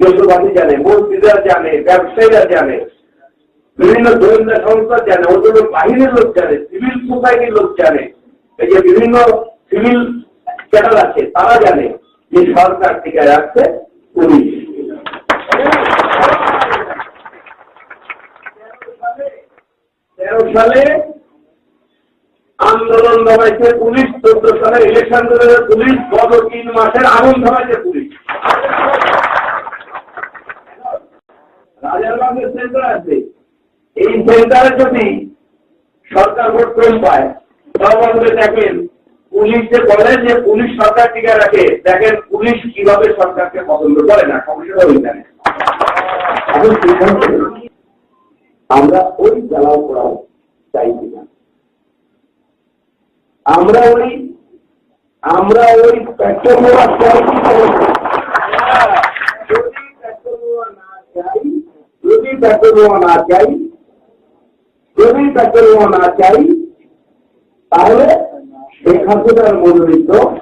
দেশবাসী জানে মন্ত্রীরা জানে, ব্যবসায়ীরা জানে, বিভিন্ন গোয়েন্দা সংস্থা জানে ওদের বাহিনীর লোক জানে সিভিল সোসাইটির লোক জানে, এই যে বিভিন্ন সিভিল ক্যাডার আছে, তারা জানে যে সরকার টিকে রাখছে পুলিশ। তেরো সালে আন্দোলন ধরাইছে পুলিশ, চোদ্দ সালে ইলেকশন ধরেছে পুলিশ, গত তিন মাসের আগুন ধরাইছে পুলিশ। রাজারবাগের সেন্টার আছে। এই সেন্টারে যদি সরকার ভোট কম পায়। তাহলে দেখেন, পুলিশ যে বলে যে পুলিশ সরকার টিকে রাখে, দেখেন পুলিশ কীভাবে সরকারকে পছন্দ করে না, সমস্যা ওইখানে। আমরা ওই জ্বালাও করাও চাই কিনা। আমরা ওই আমরা ওই পেট্রোল নেওয়া পেট্রোল না চাই যদি নেওয়া না চাই তাহলে শেখ হাসিনার মনোনীত দিতে হবে।